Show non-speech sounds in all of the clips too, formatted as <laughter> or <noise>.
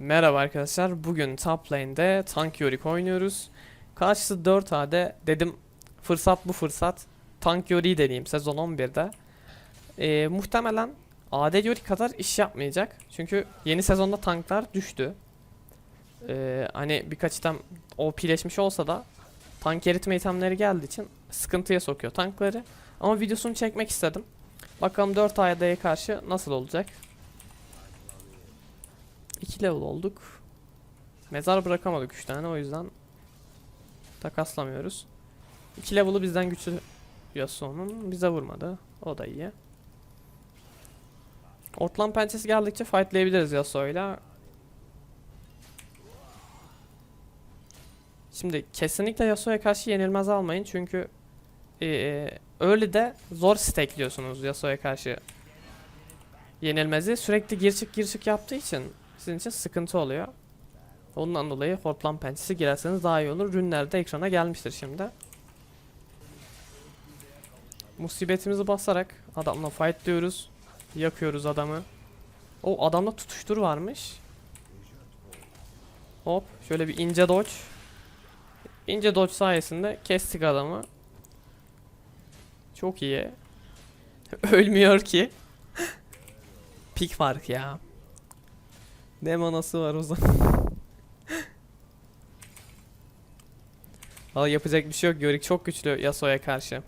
Merhaba arkadaşlar. Bugün top lane'de Tank Yorick oynuyoruz. Karşısı 4 AD. Dedim fırsat bu fırsat. Tank Yorick'i deneyeyim sezon 11'de. Ee, muhtemelen AD Yorick kadar iş yapmayacak. Çünkü yeni sezonda tanklar düştü. Ee, hani birkaç item OP'leşmiş olsa da tank eritme itemleri geldiği için sıkıntıya sokuyor tankları. Ama videosunu çekmek istedim. Bakalım 4 AD'ye karşı nasıl olacak. 2 level olduk. Mezar bırakamadık 3 tane o yüzden takaslamıyoruz. 2 level'ı bizden güçlü Yasuo'nun bize vurmadı. O da iyi. Ortlan pençesi geldikçe fightlayabiliriz Yasuo'yla. Şimdi kesinlikle Yasuo'ya karşı yenilmez almayın çünkü eee öyle de zor stackliyorsunuz Yasuo'ya karşı yenilmezi. Sürekli gir çık gir çık yaptığı için sizin için sıkıntı oluyor. Ondan dolayı Hortlan pençesi girerseniz daha iyi olur. Rünler de ekrana gelmiştir şimdi. Musibetimizi basarak adamla fight diyoruz. Yakıyoruz adamı. O adamda tutuştur varmış. Hop şöyle bir ince dodge. İnce dodge sayesinde kestik adamı. Çok iyi. <laughs> Ölmüyor ki. <laughs> Pik fark ya. Ne manası var o zaman. Valla yapacak bir şey yok. Yorick çok güçlü Yasuo'ya karşı.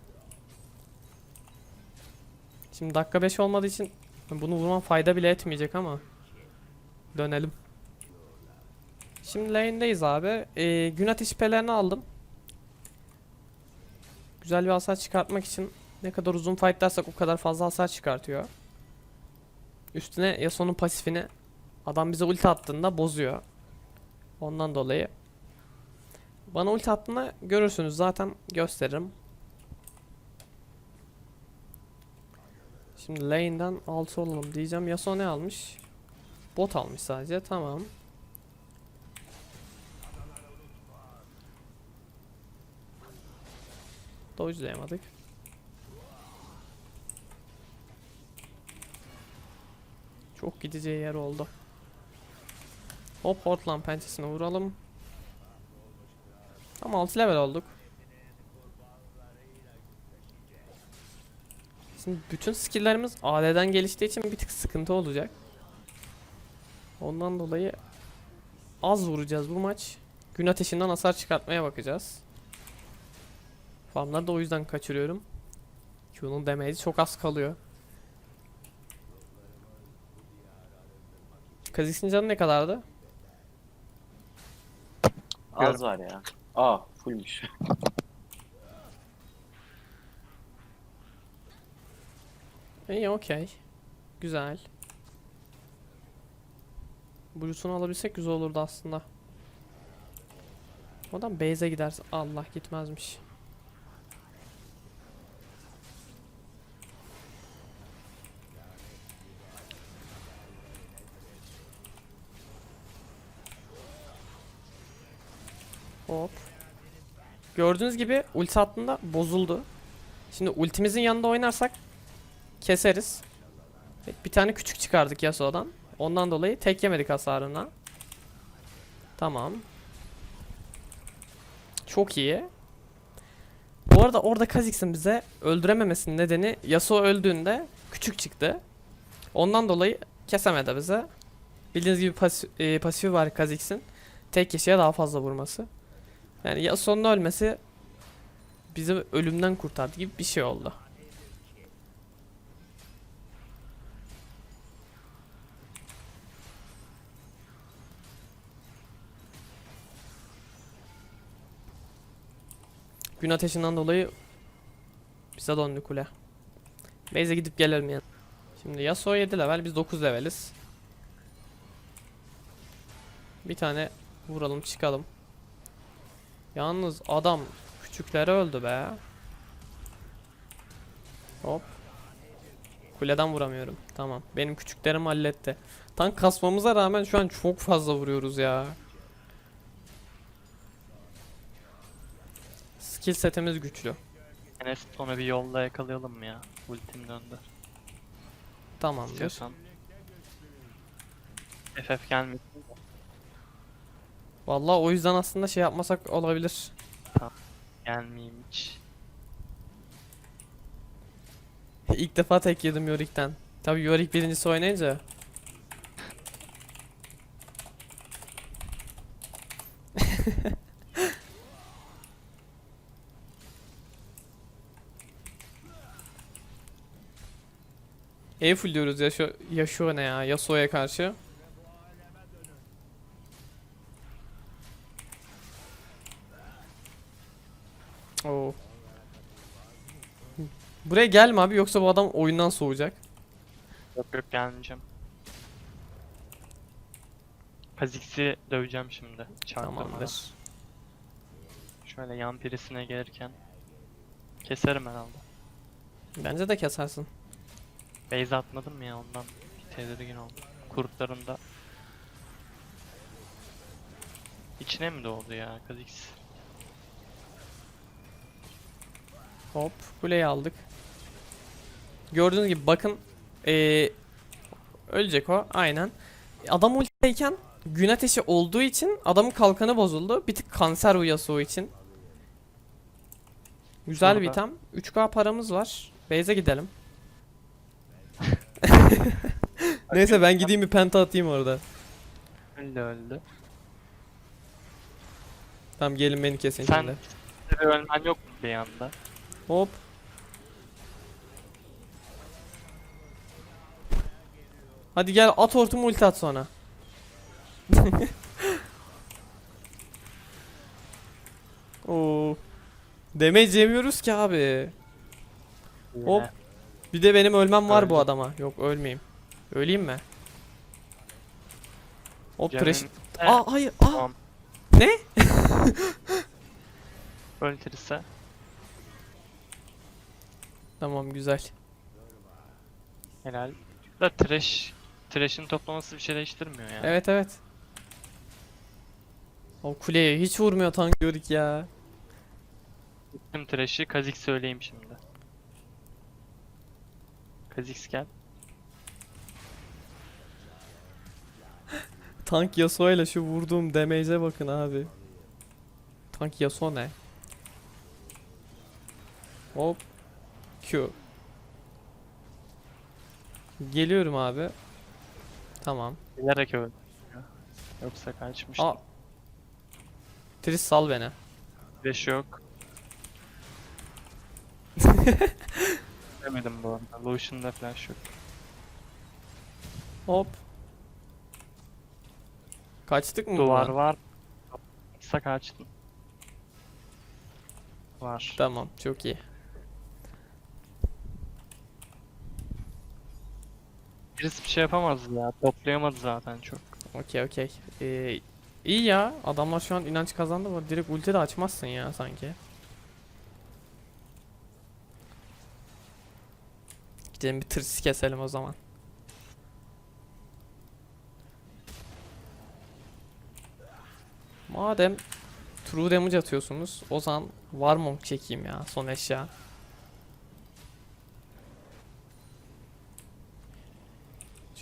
Şimdi dakika 5 olmadığı için bunu vurman fayda bile etmeyecek ama. Dönelim. Şimdi lane'deyiz abi. Ee, gün ateşi pelerini aldım. Güzel bir hasar çıkartmak için ne kadar uzun fightlarsak o kadar fazla hasar çıkartıyor. Üstüne Yasuo'nun pasifini adam bize ulti attığında bozuyor. Ondan dolayı. Bana ulti attığında görürsünüz zaten gösteririm. Şimdi lane'den 6 olalım diyeceğim. Yasuo ne almış? Bot almış sadece. Tamam. Dodge'layamadık. Çok gideceği yer oldu. Hop Hortland pençesine vuralım. Tam 6 level olduk. Şimdi bütün skill'lerimiz AD'den geliştiği için bir tık sıkıntı olacak. Ondan dolayı az vuracağız bu maç. Gün ateşinden hasar çıkartmaya bakacağız. Farmları da o yüzden kaçırıyorum. Q'nun damage'i çok az kalıyor. Kazix'in canı ne kadardı? Az var ya. Aa fullmüş. İyi okey. Güzel. Blue'sunu alabilsek güzel olurdu aslında. Oradan base'e giderse Allah gitmezmiş. Hop. Gördüğünüz gibi ulti attığında bozuldu. Şimdi ultimizin yanında oynarsak keseriz. Bir tane küçük çıkardık Yasuo'dan. Ondan dolayı tek yemedik hasarına. Tamam. Çok iyi. Bu arada orada Kha'Zix'in bize öldürememesinin nedeni Yasuo öldüğünde küçük çıktı. Ondan dolayı kesemedi bize. Bildiğiniz gibi pas e, pasifi var Kha'Zix'in. Tek kişiye daha fazla vurması. Yani Yasuo'nun ölmesi bizi ölümden kurtardı gibi bir şey oldu. Gün ateşinden dolayı bize döndü kule. Base'e gidip gelelim yani. Şimdi Yasuo 7 level biz 9 leveliz. Bir tane vuralım çıkalım. Yalnız adam küçüklere öldü be. Hop. Kuleden vuramıyorum. Tamam. Benim küçüklerim halletti. Tank kasmamıza rağmen şu an çok fazla vuruyoruz ya. Skill setimiz güçlü. Enes sonra bir yolda yakalayalım mı ya? Ultim döndü. Tamamdır. İstiyorsan. FF gelmesin. Vallahi o yüzden aslında şey yapmasak olabilir. Gelmeyeyim hiç. İlk defa tek yedim Yorik'ten. Tabii Yorik birincisi oynayınca. <laughs> E full diyoruz ya şu Yasuo ne ya Yasuo'ya karşı. Oo. Buraya gelme abi yoksa bu adam oyundan soğuyacak. Yok yok gelmeyeceğim. Kha'Zix'i döveceğim şimdi. Çarptırmadan. Tamamdır. Şöyle yan pirisine gelirken keserim herhalde. Bence de kesersin. Base atmadım ya ondan tedirgin oldum. Kurtlarında İçine mi doğdu ya Kha'Zix? Hop kuleyi aldık. Gördüğünüz gibi bakın ee, ölecek o aynen. Adam ultideyken gün ateşi olduğu için adamın kalkanı bozuldu. Bir tık kanser uyası o için. Güzel bir item. 3k paramız var. Base'e gidelim. <laughs> Neyse ben gideyim bir penta atayım orada. Öldü öldü. Tamam gelin beni kesin Sen şimdi. bir ölmen yok mu bir anda? Hop. Hadi gel at hortumu ulti at sonra. <laughs> Oo. Damage yemiyoruz ki abi. Hop. Yine. Bir de benim ölmem var bu Öldüm. adama. Yok ölmeyeyim. Öleyim mi? Hop Canın- trash. E, Aa hayır. Aa. Tamam. Ne? <laughs> Öldürürse Tamam güzel. helal. Da trash Trash'in toplaması bir şey değiştirmiyor ya. Evet evet. O kuleye hiç vurmuyor tank gördük ya. Tüm Trash'i Kha'Zix söyleyeyim şimdi. Kha'Zix gel. <laughs> Tank Yasuo ile şu vurduğum damage'e bakın abi. Tank Yasuo ne? Hop. Q. Geliyorum abi. Tamam. Bilerek öldü. Yoksa kaçmış. Aa. Tris sal beni. Flash yok. <laughs> Demedim bu arada. Lucian'da flash yok. Hop. Kaçtık mı Duvar buradan? var. Kısa kaçtın. Var. Tamam çok iyi. Birisi bir şey yapamaz ya. Toplayamadı zaten çok. Okey okey. Ee, iyi ya. Adamlar şu an inanç kazandı mı? Direkt ulti de açmazsın ya sanki. Gidelim bir tırsız keselim o zaman. Madem true damage atıyorsunuz o zaman Warmonk çekeyim ya son eşya.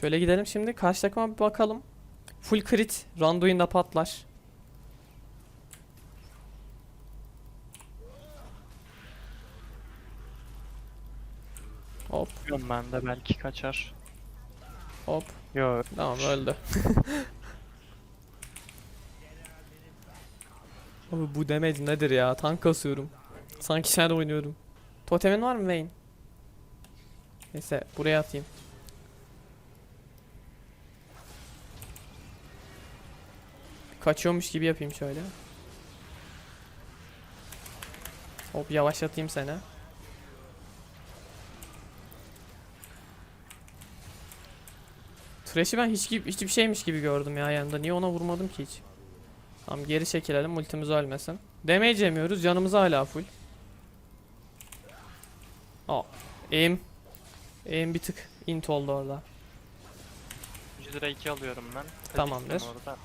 Şöyle gidelim şimdi karşı takıma bir bakalım. Full crit Randuin'de patlar. Hop Bilmiyorum ben de belki kaçar. hop Yo tamam öldü. <laughs> Abi bu damage nedir ya? Tank kasıyorum. Sanki Shadow oynuyorum. Totemin var mı Vayne? Neyse buraya atayım. Kaçıyormuş gibi yapayım şöyle. Hop yavaşlatayım seni. Thresh'i ben hiç hiçbir şeymiş gibi gördüm ya yanında. Niye ona vurmadım ki hiç? Tamam geri çekilelim ultimiz ölmesin. Damage yemiyoruz canımız hala full. Aa, aim. Aim bir tık int oldu orada. 3 lira 2 alıyorum ben. Tamamdır. Orada.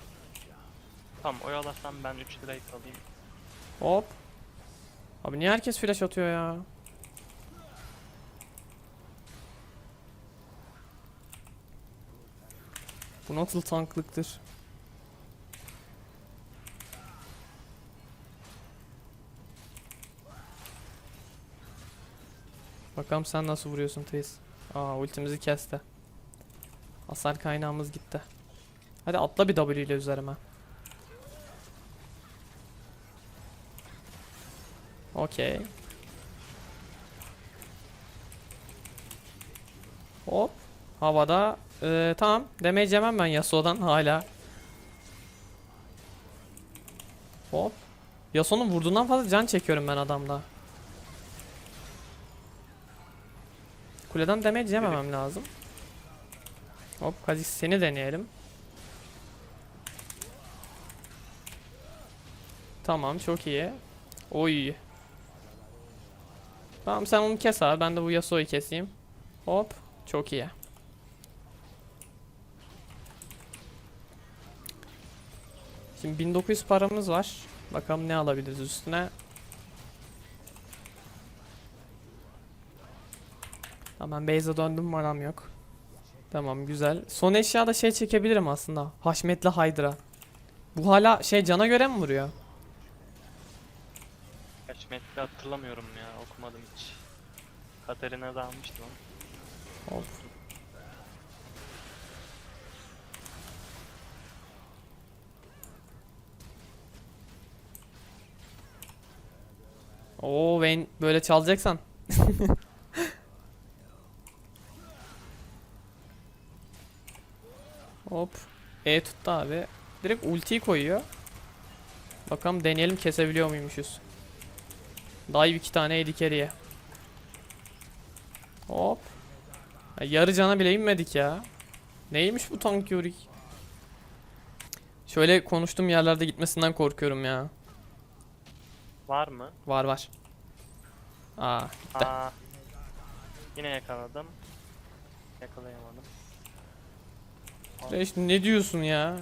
Tamam oyalasam ben 3 lirayı alayım. Hop. Abi niye herkes flash atıyor ya? Bu nasıl tanklıktır? Bakalım sen nasıl vuruyorsun Teyiz. Aa ultimizi kesti. Hasar kaynağımız gitti. Hadi atla bir W ile üzerime. Okey. Hop. Havada. Ee, tamam. Damage yemem ben Yasuo'dan hala. Hop. Yasuo'nun vurduğundan fazla can çekiyorum ben adamda. Kuleden damage yememem lazım. Hop hadi seni deneyelim. Tamam çok iyi. Oy. Tamam sen onu kes abi ben de bu Yasuo'yu keseyim. Hop çok iyi. Şimdi 1900 paramız var. Bakalım ne alabiliriz üstüne. Tamam base'e döndüm param yok. Tamam güzel. Son eşyada şey çekebilirim aslında. Haşmetli Hydra. Bu hala şey cana göre mi vuruyor? Kaç metre hatırlamıyorum ya okumadım hiç. Katarina da almıştım ama. Hop. Oo Vayne böyle çalacaksan. <laughs> Hop. E tuttu abi. Direkt ultiyi koyuyor. Bakalım deneyelim kesebiliyor muymuşuz. Dive iki tane edik carry'e. Hop. Ya yarı cana bile inmedik ya. Neymiş bu tank Yorick? Şöyle konuştuğum yerlerde gitmesinden korkuyorum ya. Var mı? Var var. Aa, gitti. Aa. Yine yakaladım. Yakalayamadım. Reis ne diyorsun ya?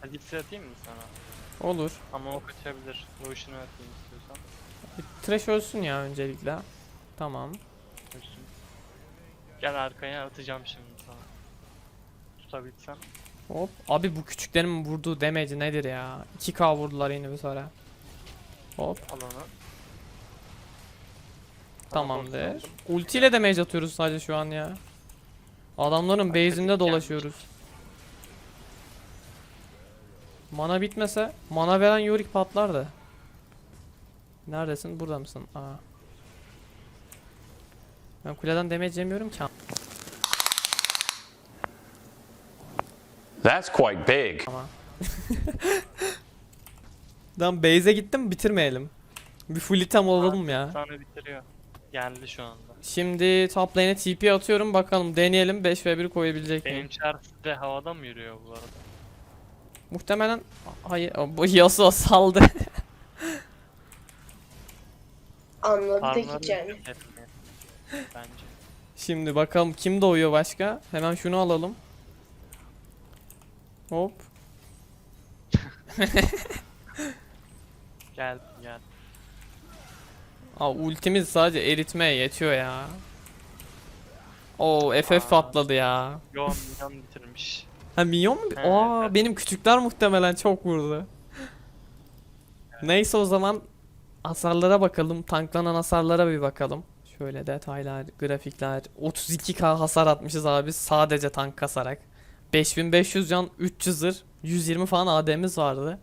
Hadisi atayım mı sana? Olur. Ama o kaçabilir. Lotion'u atayım istiyorsan. Bir trash ölsün ya öncelikle. Tamam. Gel arkaya atacağım şimdi sana. Tutabilsem. Hop. Abi bu küçüklerin vurduğu damage nedir ya? 2k vurdular yine bir sonra. Hop. Al onu. Tamamdır. Ulti ile damage atıyoruz sadece şu an ya. Adamların base'inde dolaşıyoruz. Mana bitmese mana veren Yorick patlardı. Neredesin? Burada mısın? Aa. Ben kuleden damage yemiyorum ki. That's quite big. <laughs> Lan base'e gittim bitirmeyelim. Bir full item olalım ya. Sana bitiriyor. Geldi şu anda. Şimdi top lane'e TP atıyorum bakalım deneyelim 5 ve 1 koyabilecek miyim? Benim çar de havada mı yürüyor bu arada? Muhtemelen hayır bu Yasuo saldı. <laughs> Anladı Farmları yani. Bence. Şimdi bakalım kim doğuyor başka? Hemen şunu alalım. Hop. <laughs> Gel gel. Aa ultimiz sadece eritmeye yetiyor ya. Oo FF Aa. patladı ya. Yo minyon bitirmiş. Ha minyon mu? He, Aa evet. benim küçükler muhtemelen çok vurdu. Neyse o zaman hasarlara bakalım. Tanklanan hasarlara bir bakalım. Şöyle detaylar, grafikler. 32k hasar atmışız abi sadece tank kasarak. 5500 can, 300 zırh, 120 falan AD'miz vardı.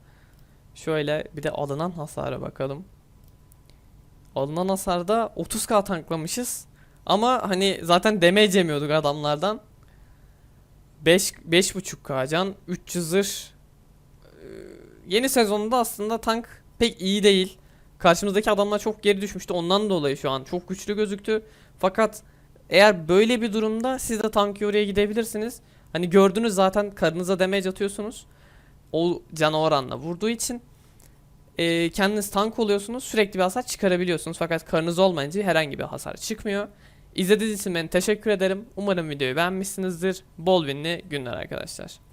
Şöyle bir de alınan hasara bakalım. Alınan hasarda 30k tanklamışız. Ama hani zaten damage yemiyorduk adamlardan. 5 5.5k can, 300 zırh. Ee, Yeni sezonda aslında tank pek iyi değil. Karşımızdaki adamlar çok geri düşmüştü. Ondan dolayı şu an çok güçlü gözüktü. Fakat eğer böyle bir durumda siz de tank oraya gidebilirsiniz. Hani gördünüz zaten karınıza damage atıyorsunuz. O cana oranla vurduğu için e, kendiniz tank oluyorsunuz. Sürekli bir hasar çıkarabiliyorsunuz. Fakat karınız olmayınca herhangi bir hasar çıkmıyor. İzlediğiniz için ben teşekkür ederim. Umarım videoyu beğenmişsinizdir. Bol winli günler arkadaşlar.